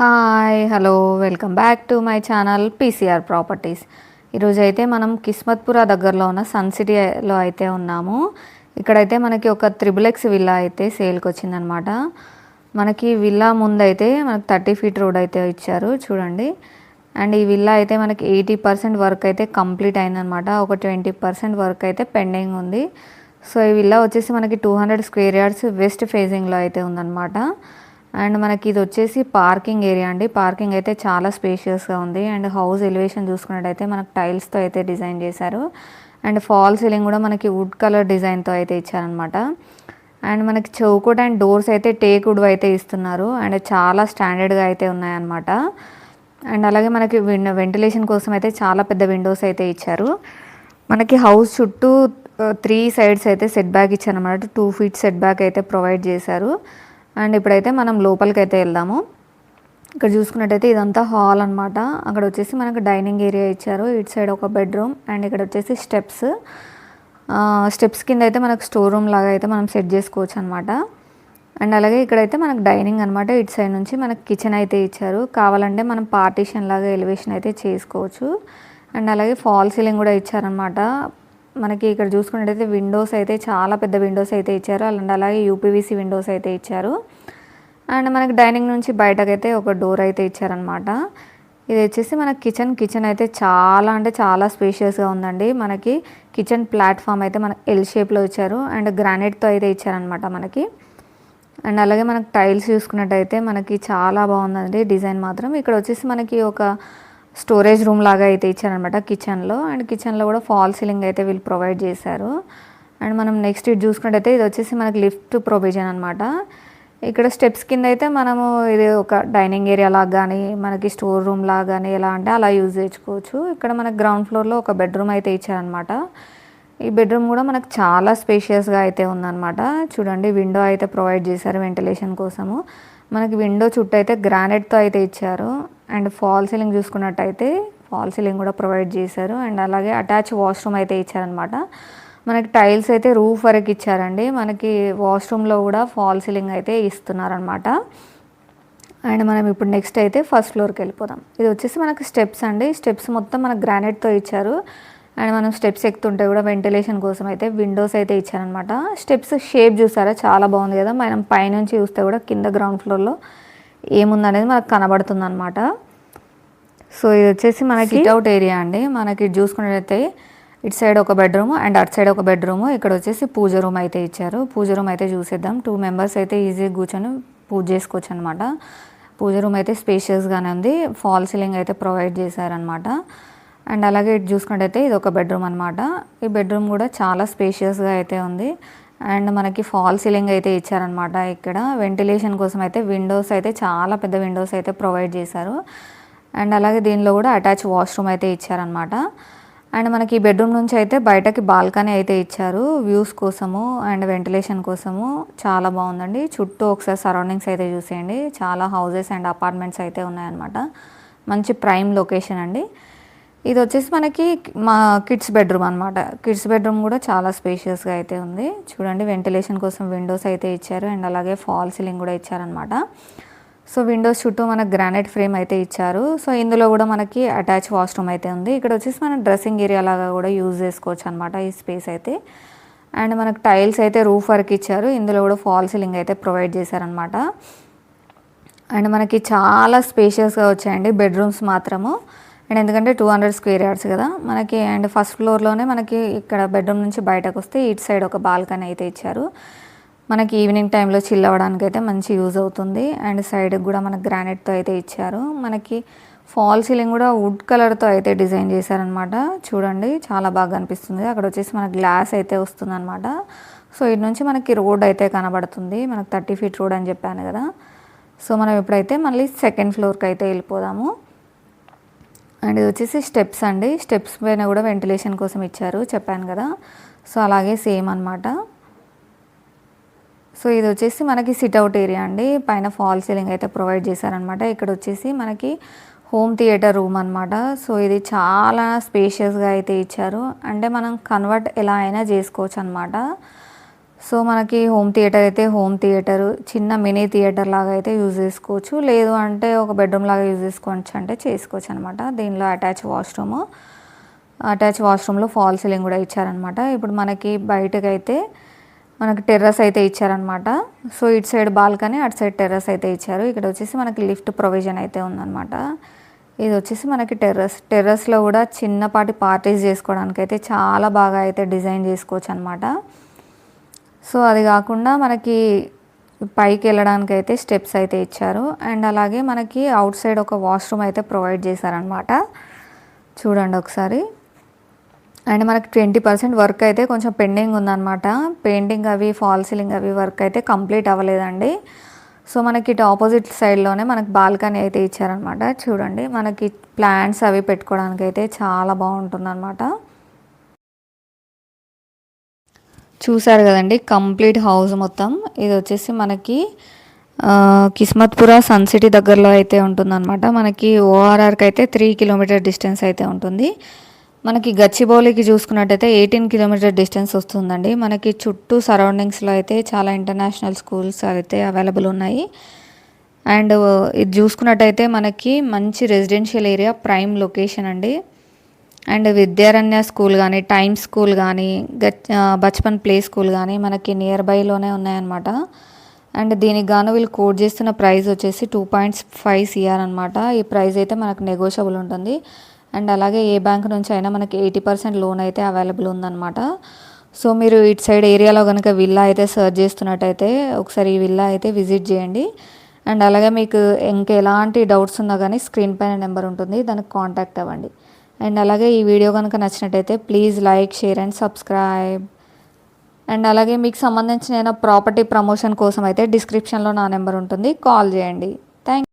Hi hello welcome back to my channel PCR properties. ఈరోజు అయితే మనం కిస్మత్పురా దగ్గరలో ఉన్న సన్ సిటీలో అయితే ఉన్నాము. ఇక్కడైతే మనకి ఒక త్రిబుల్ ఎక్స్ విల్లా అయితే సేల్కి వచ్చిందనమాట మనకి విల్లా ముందైతే మనకి థర్టీ ఫీట్ రోడ్ అయితే ఇచ్చారు చూడండి. అండ్ ఈ విల్లా అయితే మనకి ఎయిటీ పర్సెంట్ వర్క్ అయితే కంప్లీట్ అయిందనమాట. ఒక ట్వంటీ పర్సెంట్ వర్క్ అయితే పెండింగ్ ఉంది. సో ఈ విల్లా వచ్చేసి మనకి two hundred square yards west ఫేజింగ్లో అయితే ఉందన్నమాట అండ్ మనకి ఇది వచ్చేసి పార్కింగ్ ఏరియా అండి. పార్కింగ్ అయితే చాలా స్పేషియస్గా ఉంది. అండ్ హౌస్ ఎలివేషన్ చూసుకున్నట్టయితే మనకు టైల్స్తో అయితే డిజైన్ చేశారు. అండ్ ఫాల్ సీలింగ్ కూడా మనకి వుడ్ కలర్ డిజైన్తో అయితే ఇచ్చారనమాట అండ్ మనకి చౌకోట్ అండ్ డోర్స్ అయితే టేక్ వుడ్ అయితే ఇస్తున్నారు. అండ్ చాలా స్టాండర్డ్గా అయితే ఉన్నాయన్నమాట. అండ్ అలాగే మనకి విన్ వెంటిలేషన్ కోసం అయితే చాలా పెద్ద విండోస్ అయితే ఇచ్చారు. మనకి హౌస్ చుట్టూ త్రీ సైడ్స్ అయితే సెట్ బ్యాక్ ఇచ్చారనమాట టూ ఫీట్ సెట్ బ్యాక్ అయితే ప్రొవైడ్ చేశారు. అండ్ ఇప్పుడైతే మనం లోపలికి అయితే వెళ్దాము. ఇక్కడ చూసుకున్నట్టయితే ఇదంతా హాల్ అనమాట అక్కడ వచ్చేసి మనకు డైనింగ్ ఏరియా ఇచ్చారు. ఇటు సైడ్ ఒక బెడ్రూమ్ అండ్ ఇక్కడ వచ్చేసి స్టెప్స్. స్టెప్స్ కింద అయితే మనకు స్టోర్ రూమ్ లాగా అయితే మనం సెట్ చేసుకోవచ్చు అనమాట అండ్ అలాగే ఇక్కడైతే మనకు డైనింగ్ అనమాట ఇటు సైడ్ నుంచి మనకు కిచెన్ అయితే ఇచ్చారు. కావాలంటే మనం పార్టీషన్ లాగా ఎలివేషన్ అయితే చేసుకోవచ్చు. అండ్ అలాగే ఫాల్ సీలింగ్ కూడా ఇచ్చారనమాట మనకి ఇక్కడ చూసుకున్నట్టయితే విండోస్ అయితే చాలా పెద్ద విండోస్ అయితే ఇచ్చారు. అలాంటి అలాగే యూపీవీసీ విండోస్ అయితే ఇచ్చారు. అండ్ మనకి డైనింగ్ నుంచి బయటకైతే ఒక డోర్ అయితే ఇచ్చారనమాట ఇది వచ్చేసి మన కిచెన్ కిచెన్ అయితే చాలా అంటే చాలా స్పేషియస్గా ఉందండి. మనకి కిచెన్ ప్లాట్ఫామ్ అయితే మనకి ఎల్ షేప్లో ఇచ్చారు. అండ్ గ్రానైట్తో అయితే ఇచ్చారనమాట మనకి. అండ్ అలాగే మనకి టైల్స్ చూసుకున్నట్టయితే మనకి చాలా బాగుందండి. డిజైన్ మాత్రం. ఇక్కడ వచ్చేసి మనకి ఒక స్టోరేజ్ రూమ్ లాగా అయితే ఇచ్చారనమాట కిచెన్లో. అండ్ కిచెన్లో కూడా ఫాల్ సీలింగ్ అయితే వీళ్ళు ప్రొవైడ్ చేశారు. అండ్ మనం నెక్స్ట్ ఇది చూసుకున్నట్టయితే ఇది వచ్చేసి మనకి లిఫ్ట్ ప్రొవిజన్ అనమాట ఇక్కడ స్టెప్స్ కింద అయితే మనము ఇది ఒక డైనింగ్ ఏరియా లాగా కానీ మనకి స్టోర్ రూమ్ లాగా కానీ ఎలా అంటే అలా యూజ్ చేసుకోవచ్చు. ఇక్కడ మనకి గ్రౌండ్ ఫ్లోర్లో ఒక బెడ్రూమ్ అయితే ఇచ్చారనమాట ఈ బెడ్రూమ్ కూడా మనకు చాలా స్పేషియస్గా అయితే ఉందన్నమాట. చూడండి విండో అయితే ప్రొవైడ్ చేశారు వెంటిలేషన్ కోసము. మనకి విండో చుట్టూ అయితే గ్రానైట్తో అయితే ఇచ్చారు. అండ్ ఫాల్ సీలింగ్ చూసుకున్నట్టయితే ఫాల్ సీలింగ్ కూడా ప్రొవైడ్ చేశారు. అండ్ అలాగే అటాచ్ వాష్రూమ్ అయితే ఇచ్చారనమాట మనకి టైల్స్ అయితే రూఫ్ వరకు ఇచ్చారండి. మనకి వాష్రూమ్లో కూడా ఫాల్ సీలింగ్ అయితే ఇస్తున్నారనమాట అండ్ మనం ఇప్పుడు నెక్స్ట్ అయితే ఫస్ట్ ఫ్లోర్కి వెళ్ళిపోదాం. ఇది వచ్చేసి మనకి స్టెప్స్ అండి. స్టెప్స్ మొత్తం మనకు గ్రానైట్తో ఇచ్చారు. అండ్ మనం స్టెప్స్ ఎక్కుతుంటే కూడా వెంటిలేషన్ కోసం అయితే విండోస్ అయితే ఇచ్చారనమాట స్టెప్స్ షేప్ చూసారా? చాలా బాగుంది కదా. మనం పైనుంచి చూస్తే కూడా కింద గ్రౌండ్ ఫ్లోర్లో ఏముందనేది మనకు కనబడుతుంది అనమాట సో ఇది వచ్చేసి మనకి అవుట్ ఏరియా అండి. మనకి చూసుకున్నట్లయితే ఇటు సైడ్ ఒక బెడ్రూమ్ అండ్ అటు సైడ్ ఒక బెడ్రూమ్. ఇక్కడ వచ్చేసి పూజ రూమ్ అయితే ఇచ్చారు. పూజ రూమ్ అయితే చూసేద్దాం. టూ మెంబర్స్ అయితే ఈజీగా కూర్చొని పూజ చేసుకోవచ్చు అనమాట పూజ రూమ్ అయితే స్పేషియస్గానే ఉంది. ఫాల్ సీలింగ్ అయితే ప్రొవైడ్ చేశారనమాట అండ్ అలాగే ఇటు చూసుకున్నట్టయితే ఇది ఒక బెడ్రూమ్ అనమాట ఈ బెడ్రూమ్ కూడా చాలా స్పేషియస్గా అయితే ఉంది. అండ్ మనకి ఫాల్ సీలింగ్ అయితే ఇచ్చారనమాట ఇక్కడ. వెంటిలేషన్ కోసం అయితే విండోస్ అయితే చాలా పెద్ద విండోస్ అయితే ప్రొవైడ్ చేశారు. అండ్ అలాగే దీనిలో కూడా అటాచ్ వాష్రూమ్ అయితే ఇచ్చారనమాట అండ్ మనకి ఈ బెడ్రూమ్ నుంచి అయితే బయటకి బాల్కనీ అయితే ఇచ్చారు. వ్యూస్ కోసము అండ్ వెంటిలేషన్ కోసము చాలా బాగుందండి. చుట్టూ ఒకసారి సరౌండింగ్స్ అయితే చూసేయండి. చాలా హౌసెస్ అండ్ అపార్ట్మెంట్స్ అయితే ఉన్నాయన్నమాట. మంచి ప్రైమ్ లొకేషన్ అండి. ఇది వచ్చేసి మనకి మా కిడ్స్ బెడ్రూమ్ అనమాట కిడ్స్ బెడ్రూమ్ కూడా చాలా స్పేషియస్గా అయితే ఉంది. చూడండి వెంటిలేషన్ కోసం విండోస్ అయితే ఇచ్చారు. అండ్ అలాగే ఫాల్ సీలింగ్ కూడా ఇచ్చారనమాట సో విండోస్ చుట్టూ మనకు గ్రానైట్ ఫ్రేమ్ అయితే ఇచ్చారు. సో ఇందులో కూడా మనకి అటాచ్ వాష్రూమ్ అయితే ఉంది. ఇక్కడ వచ్చేసి మనం డ్రెస్సింగ్ ఏరియా లాగా కూడా యూజ్ చేసుకోవచ్చు అనమాట ఈ స్పేస్ అయితే. అండ్ మనకు టైల్స్ అయితే రూఫ్ వర్క్ ఇచ్చారు. ఇందులో కూడా ఫాల్ సీలింగ్ అయితే ప్రొవైడ్ చేశారనమాట అండ్ మనకి చాలా స్పేషియస్గా వచ్చాయండి బెడ్రూమ్స్ మాత్రము. అండ్ ఎందుకంటే టూ హండ్రెడ్ స్క్వేర్ యార్డ్స్ కదా మనకి అండ్ ఫస్ట్ ఫ్లోర్లోనే మనకి ఇక్కడ బెడ్రూమ్ నుంచి బయటకు వస్తే ఇటు సైడ్ ఒక బాల్కనీ అయితే ఇచ్చారు. మనకి ఈవినింగ్ టైంలో చిల్ అవ్వడానికి అయితే మంచి యూజ్ అవుతుంది. అండ్ సైడ్ కూడా మనకి గ్రానైట్తో అయితే ఇచ్చారు. మనకి ఫాల్ సీలింగ్ కూడా వుడ్ కలర్తో అయితే డిజైన్ చేశారనమాట చూడండి చాలా బాగా అనిపిస్తుంది. అక్కడ వచ్చేసి మనకి గ్లాస్ అయితే వస్తుంది అనమాట సో ఇటు నుంచి మనకి రోడ్ అయితే కనబడుతుంది. మనకు థర్టీ ఫీట్ రోడ్ అని చెప్పాను కదా. సో మనం ఇప్పుడైతే మళ్ళీ సెకండ్ ఫ్లోర్కి అయితే వెళ్ళిపోదాము. అండ్ ఇది వచ్చేసి స్టెప్స్ అండి. స్టెప్స్ పైన కూడా వెంటిలేషన్ కోసం ఇచ్చారు. చెప్పాను కదా. సో అలాగే సేమ్ అనమాట సో ఇది వచ్చేసి మనకి సిట్అవుట్ ఏరియా అండి. పైన ఫాల్ సీలింగ్ అయితే ప్రొవైడ్ చేశారనమాట ఇక్కడ వచ్చేసి మనకి హోమ్ థియేటర్ రూమ్ అనమాట సో ఇది చాలా స్పేషియస్గా అయితే ఇచ్చారు. అంటే మనం కన్వర్ట్ ఎలా అయినా చేసుకోవచ్చు అనమాట సో మనకి హోమ్ థియేటర్ అయితే హోమ్ థియేటర్ చిన్న మినీ థియేటర్ లాగా అయితే యూజ్ చేసుకోవచ్చు. లేదు అంటే ఒక బెడ్రూమ్ లాగా యూజ్ చేసుకోవచ్చు అంటే చేసుకోవచ్చు అనమాట దీనిలో అటాచ్ వాష్రూమ్ అటాచ్ వాష్రూమ్లో ఫాల్ సీలింగ్ కూడా ఇచ్చారనమాట ఇప్పుడు మనకి బయటకైతే అయితే మనకి టెర్రస్ అయితే ఇచ్చారనమాట సో ఇటు సైడ్ బాల్కనీ అటు సైడ్ టెర్రస్ అయితే ఇచ్చారు. ఇక్కడ వచ్చేసి మనకి లిఫ్ట్ ప్రొవిజన్ అయితే ఉందన్నమాట. ఇది వచ్చేసి మనకి టెర్రస్. టెర్రస్లో కూడా చిన్నపాటి పార్టీస్ చేసుకోవడానికి అయితే చాలా బాగా అయితే డిజైన్ చేసుకోవచ్చు అనమాట సో అది కాకుండా మనకి పైకి వెళ్ళడానికి అయితే స్టెప్స్ అయితే ఇచ్చారు. అండ్ అలాగే మనకి అవుట్ సైడ్ ఒక వాష్రూమ్ అయితే ప్రొవైడ్ చేశారనమాట చూడండి ఒకసారి. అండ్ మనకి ట్వంటీ పర్సెంట్ వర్క్ అయితే కొంచెం పెండింగ్ ఉందన్నమాట. పెయింటింగ్ అవి ఫాల్ సీలింగ్ అవి వర్క్ అయితే కంప్లీట్ అవ్వలేదండి. సో మనకి ఇటు ఆపోజిట్ సైడ్లోనే మనకి బాల్కనీ అయితే ఇచ్చారనమాట చూడండి మనకి ప్లాంట్స్ అవి పెట్టుకోవడానికి అయితే చాలా బాగుంటుందన్నమాట. చూసారు కదండి కంప్లీట్ హౌస్ మొత్తం. ఇది వచ్చేసి మనకి కిస్మత్పుర సన్ సిటీ దగ్గరలో అయితే ఉంటుందన్నమాట. మనకి ఓఆర్ఆర్కి అయితే త్రీ కిలోమీటర్ డిస్టెన్స్ అయితే ఉంటుంది. మనకి గచ్చిబౌలికి చూసుకున్నట్టయితే ఎయిటీన్ కిలోమీటర్ డిస్టెన్స్ వస్తుందండి. మనకి చుట్టూ సరౌండింగ్స్లో అయితే చాలా ఇంటర్నేషనల్ స్కూల్స్ అయితే అవైలబుల్ ఉన్నాయి. అండ్ ఇది చూసుకున్నట్టయితే మనకి మంచి రెసిడెన్షియల్ ఏరియా ప్రైమ్ లొకేషన్ అండి. అండ్ విద్యారణ్య స్కూల్ కానీ టైమ్ స్కూల్ కానీ బచ్పన్ ప్లే స్కూల్ కానీ మనకి నియర్ బైలోనే ఉన్నాయన్నమాట. అండ్ దీనికి గాను వీళ్ళు కోట్ చేస్తున్న ప్రైస్ వచ్చేసి టూ పాయింట్స్ ఫైవ్ సిఆర్ అనమాట ఈ ప్రైస్ అయితే మనకు నెగోషియబుల్ ఉంటుంది. అండ్ అలాగే ఏ బ్యాంక్ నుంచి అయినా మనకి ఎయిటీ పర్సెంట్ లోన్ అయితే అవైలబుల్ ఉందన్నమాట. సో మీరు ఇటు సైడ్ ఏరియాలో కనుక విల్లా అయితే సర్చ్ చేస్తున్నట్టయితే ఒకసారి ఈ విల్లా అయితే విజిట్ చేయండి. అండ్ అలాగే మీకు ఇంకెలాంటి డౌట్స్ ఉన్నా కానీ స్క్రీన్ పైన నెంబర్ ఉంటుంది. దానికి కాంటాక్ట్ అవ్వండి. అండ్ అలాగే ఈ వీడియో కనుక నచ్చినట్టయితే please like share and subscribe. And అలాగే మీకు సంబంధించిన ప్రాపర్టీ ప్రమోషన్ కోసం అయితే డిస్క్రిప్షన్లో నా నెంబర్ ఉంటుంది. కాల్ చేయండి. థ్యాంక్